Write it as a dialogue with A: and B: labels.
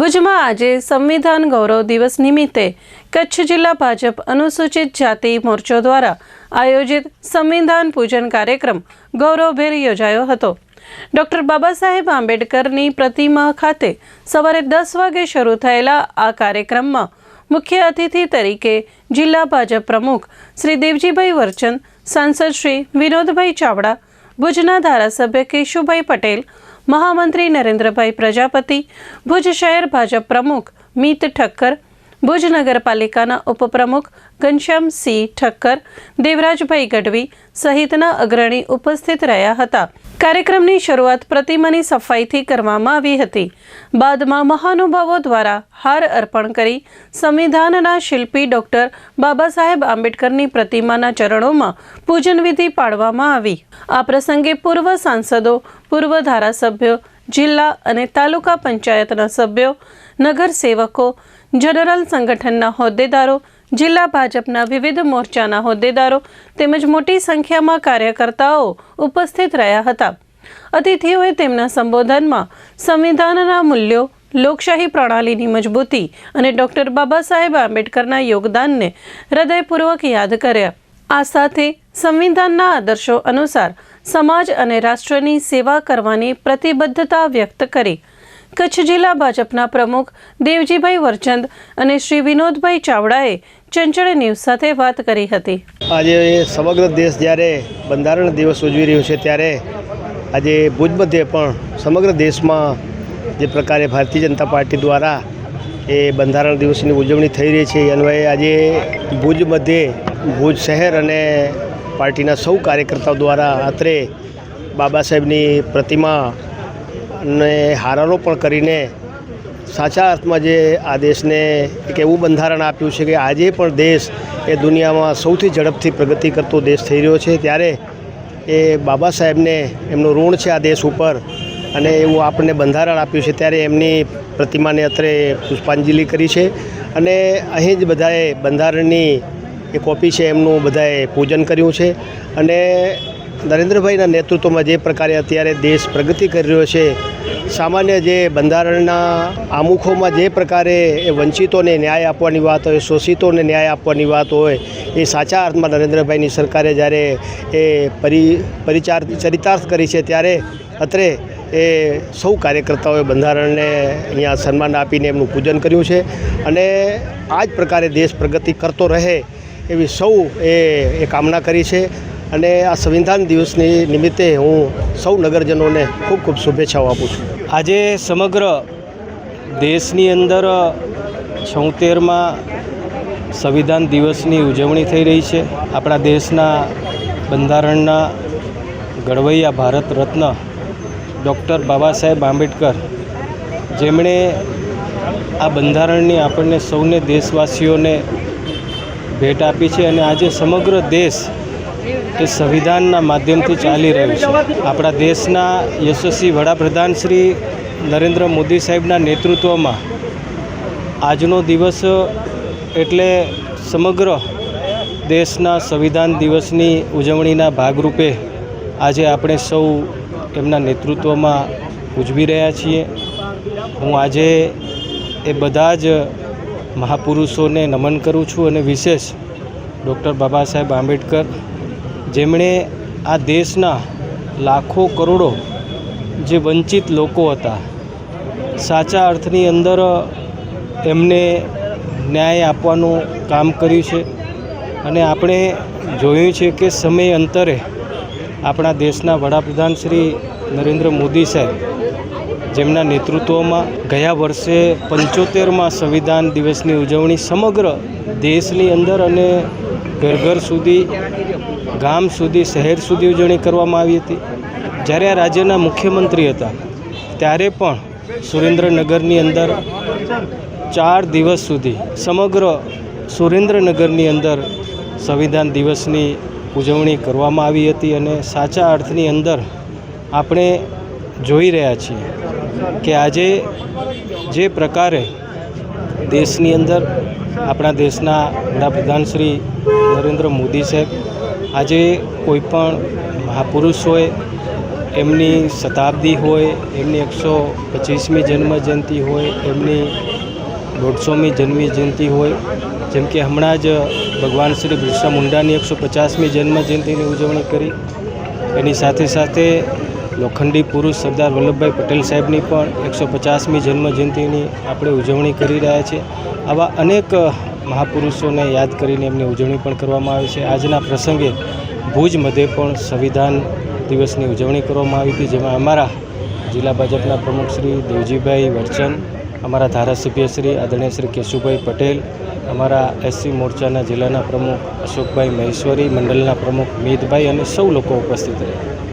A: ભુજમાં આજે સંવિધાન ગૌરવ દિવસ નિમિત્તે કચ્છ જિલ્લા ભાજપ અનુસૂચિત જાતિ મોરચો દ્વારા આયોજિત સંવિધાન પૂજન કાર્યક્રમ ગૌરવભેર યોજાયો હતો. ડૉક્ટર બાબા સાહેબ આંબેડકરની પ્રતિમા ખાતે સવારે દસ વાગે શરૂ થયેલા આ કાર્યક્રમમાં મુખ્ય અતિથિ તરીકે જિલ્લા ભાજપ પ્રમુખ શ્રી દેવજીભાઈ વરચંદ સાંસદ શ્રી વિનોદભાઈ ચાવડા, ભુજના ધારાસભ્ય કેશુભાઈ પટેલ મહામંત્રી નરેન્દ્રભાઈ પ્રજાપતિ, ભુજ શહેર ભાજપ પ્રમુખ મીત ઠક્કર, ભુજ નગરપાલિકાના ઉપપ્રમુખ ઘનશ્યામસિંહ ઠક્કર, દેવરાજભાઈ ગઢવી સહિતના અગ્રણી ઉપસ્થિત રહ્યા હતા. કાર્યક્રમની શરૂઆત પ્રતિમાની સફાઈથી કરવામાં આવી હતી. બાદમાં મહાનુભાવો દ્વારા હાર અર્પણ કરી સંવિધાનના શિલ્પી ડોક્ટર બાબા સાહેબ આંબેડકરની પ્રતિમાના ચરણોમાં પૂજન વિધિ પાડવામાં આવી. આ પ્રસંગે પૂર્વ સાંસદો, પૂર્વ ધારાસભ્યો, જિલ્લા અને તાલુકા પંચાયતના સભ્યો, નગરસેવકો, જનરલ સંગઠનના હોદ્દેદારો, જિલ્લા ભાજપના વિવિધ મોરચાના હોદ્દેદારો તેમજ મોટી સંખ્યામાં કાર્યકર્તાઓ ઉપસ્થિત રહ્યા હતા. અતિથિઓએ તેમના સંબોધનમાં સંવિધાનના મૂલ્યો, લોકશાહી પ્રણાલીની મજબૂતી અને ડૉક્ટર બાબા સાહેબ આંબેડકરના યોગદાનને હૃદયપૂર્વક યાદ કર્યા. આ સાથે સંવિધાનના આદર્શો અનુસાર સમાજ અને રાષ્ટ્રની સેવા કરવાની પ્રતિબદ્ધતા વ્યક્ત કરી. કચ્છ જિલ્લા ભાજપના પ્રમુખ દેવજીભાઈ વરચંદ અને શ્રી વિનોદભાઈ ચાવડાએ ચંચળ ન્યૂઝ સાથે વાત કરી હતી.
B: આજે સમગ્ર દેશ જ્યારે બંધારણ દિવસ ઉજવી રહ્યો છે, ત્યારે આજે ભુજ મધ્યે પણ સમગ્ર દેશમાં જે પ્રકારે ભારતીય જનતા પાર્ટી દ્વારા એ બંધારણ દિવસની ઉજવણી થઈ રહી છે. એ અન્વયે આજે ભુજ મધ્યે ભુજ શહેર અને પાર્ટીના સૌ કાર્યકર્તાઓ દ્વારા અત્રે બાબા સાહેબની પ્રતિમા ને હારારોપણ કરીને સાચા અર્થમાં જે આ દેશને એક એવું બંધારણ આપ્યું છે કે આજે પણ દેશ એ દુનિયામાં સૌથી ઝડપથી પ્રગતિ કરતો દેશ થઈ રહ્યો છે, ત્યારે એ બાબા સાહેબને એમનું ઋણ છે આ દેશ ઉપર અને એવું આપણને બંધારણ આપ્યું છે, ત્યારે એમની પ્રતિમાને અત્રે પુષ્પાંજલિ કરી છે. અને અહીં જ બધાએ બંધારણની એ કોપી છે, એમનું બધાએ પૂજન કર્યું છે. અને નરેન્દ્રભાઈના નેતૃત્વમાં જે પ્રકારે અત્યારે દેશ પ્રગતિ કરી રહ્યો છે, સામાન્ય જે બંધારણના આમુખોમાં જે પ્રકારે એ વંચિતોને ન્યાય આપવાની વાત હોય, શોષિતોને ન્યાય આપવાની વાત હોય, એ સાચા અર્થમાં નરેન્દ્રભાઈની સરકારે જ્યારે એ પરિ, પરિચાર, ચરિતાર્થ કરી છે, ત્યારે અત્રે એ સૌ કાર્યકર્તાઓએ બંધારણને અહીંયા સન્માન આપીને એમનું પૂજન કર્યું છે. અને આ જ પ્રકારે દેશ પ્રગતિ કરતો રહે એવી સૌ એ એ કામના કરી છે. અને આ સંવિધાન દિવસની નિમિત્તે હું સૌ નગરજનોને ખૂબ ખૂબ શુભેચ્છાઓ આપું છું.
C: આજે સમગ્ર દેશની અંદર છોતેરમાં સંવિધાન દિવસની ઉજવણી થઈ રહી છે. આપણા દેશના બંધારણના ઘડવૈયા ભારત રત્ન ડૉક્ટર બાબા સાહેબ આંબેડકર, જેમણે આ બંધારણની આપણને સૌને દેશવાસીઓને ભેટ આપી છે અને આજે સમગ્ર દેશ એ સંવિધાનના માધ્યમથી ચાલી રહ્યું છે. આપણા દેશના યશસ્વી વડાપ્રધાન શ્રી નરેન્દ્ર મોદી સાહેબના નેતૃત્વમાં આજનો દિવસ, એટલે સમગ્ર દેશના સંવિધાન દિવસની ઉજવણીના ભાગરૂપે આજે આપણે સૌ એમના નેતૃત્વમાં ઉજવી રહ્યા છીએ. હું આજે એ બધા જ મહાપુરુષોને નમન કરું છું અને વિશેષ ડૉક્ટર બાબા સાહેબ આંબેડકર, જેમણે આ દેશના લાખો કરોડો જે વંચિત લોકો હતા, સાચા અર્થની અંદર એમને ન્યાય આપવાનું કામ કર્યું છે. અને આપણે જોયું છે કે સમય અંતરે આપણા દેશના વડાપ્રધાન શ્રી નરેન્દ્ર મોદી સાહેબ જેમના નેતૃત્વમાં ગયા વર્ષે પંચોતેરમાં સંવિધાન દિવસની ઉજવણી સમગ્ર દેશની અંદર અને ઘર ઘર સુધી, ગામ સુધી, શહેર સુધી ઉજવણી કરવામાં આવી હતી. જ્યારે આ રાજ્યના મુખ્યમંત્રી હતા, ત્યારે પણ સુરેન્દ્રનગરની અંદર ચાર દિવસ સુધી સમગ્ર સુરેન્દ્રનગરની અંદર સંવિધાન દિવસની ઉજવણી કરવામાં આવી હતી અને સાચા અર્થની અંદર આપણે જોઈ રહ્યા છીએ. કે આજે જે પ્રકારે દેશની અંદર આપણા દેશના વડાપ્રધાન શ્રી નરેન્દ્ર મોદી સાહેબ આજે કોઈપણ મહાપુરુષ હોય, એમની શતાબ્દી હોય, એમની એકસો પચીસમી જન્મ જયંતિ હોય, એમની દોઢસોમી જન્મ જયંતિ હોય, જેમ કે હમણાં જ ભગવાન શ્રી બિરસા મુંડાની એકસો પચાસમી જન્મ જયંતિની ઉજવણી કરી, એની સાથે સાથે લોખંડી પુરુષ સરદાર વલ્લભભાઈ પટેલ સાહેબની પણ એકસો પચાસમી જન્મજયંતિની આપણે ઉજવણી કરી રહ્યા છીએ આવા અનેક મહાપુરુષોને યાદ કરીને એમની ઉજવણી પણ કરવામાં આવે છે. આજના પ્રસંગે ભુજ મધ્યે પણ સંવિધાન દિવસની ઉજવણી કરવામાં આવી હતી, જેમાં અમારા જિલ્લા ભાજપના પ્રમુખ શ્રી દેવજીભાઈ વર્ચન, અમારા ધારાસભ્ય શ્રી આદરણીય શ્રી કેશુભાઈ પટેલ, અમારા એસસી મોરચાના જિલ્લાના પ્રમુખ અશોકભાઈ મહેશ્વરી, મંડળના પ્રમુખ મીતભાઈ અને સૌ લોકો ઉપસ્થિત રહ્યા.